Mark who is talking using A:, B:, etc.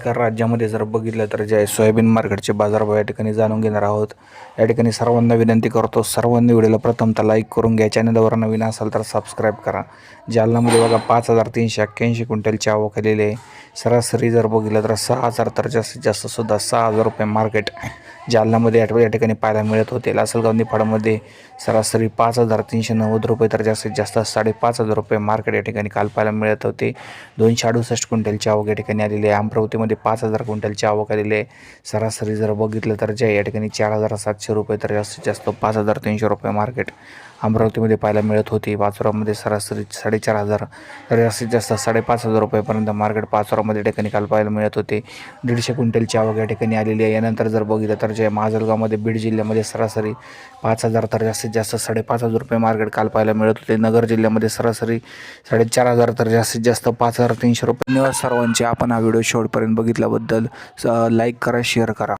A: नमस्कार राज्यामध्ये जर बघितलं तर जे आहे सोयाबीन मार्केटचे बाजारभाव या ठिकाणी जाणून घेणार आहोत. या ठिकाणी सर्वांना विनंती करतो सर्वांनी व्हिडिओला प्रथमतः लाईक करून घ्या. चॅनलवर नवीन असाल तर सबस्क्राईब करा. जालनामध्ये बघा पाच हजार तीनशे एक्क्याऐंशी क्विंटलची आवक आलेली आहे. सरासरी जर बघितलं तर सहा हजार तर जास्तीत जास्त सुद्धा सहा हजार रुपये मार्केट जालनामध्ये आठवड या ठिकाणी पाहायला मिळत होते. लासलगाव निफाडमध्ये सरासरी पाच हजार तीनशे नव्वद रुपये तर जास्तीत जास्त साडेपाच हजार रुपये मार्केट या ठिकाणी काल पाहायला मिळत होते. दोनशे अडुसष्ट क्विंटलची आवक या ठिकाणी आलेली आहे. अमरावतीमध्ये पाच हजार क्विंटलची आवक आलेली आहे. सरासरी जर बघितलं तर जे या ठिकाणी चार हजार सातशे रुपये तर जास्तीत जास्त पाच हजार तीनशे रुपये मार्केट अमरावतीमध्ये पाहायला मिळत होती. पाचोरामध्ये सरासरी साडेचार हजार तर जास्तीत जास्त साडेपाच हजार रुपयेपर्यंत मार्केट पाचोरामध्ये ठिकाणी काल पाहायला मिळत होते. दीडशे क्विंटलची आवक या ठिकाणी आलेली आहे. यानंतर जर बघितलं तर जे माजलगावमध्ये बीड जिल्ह्यामध्ये सरासरी पाच हजार तर जास्तीत जास्त साडेपाच हजार रुपये मार्केट काल पाहायला मिळत होते. नगर जिल्ह्यामध्ये सरासरी साडेचार हजार तर जास्तीत जास्त पाच हजार तीनशे रुपये. धन्यवाद सर्वांचे. आपण हा व्हिडिओ शेवटपर्यंत बघितल्याबद्दल लाईक करा शेअर करा.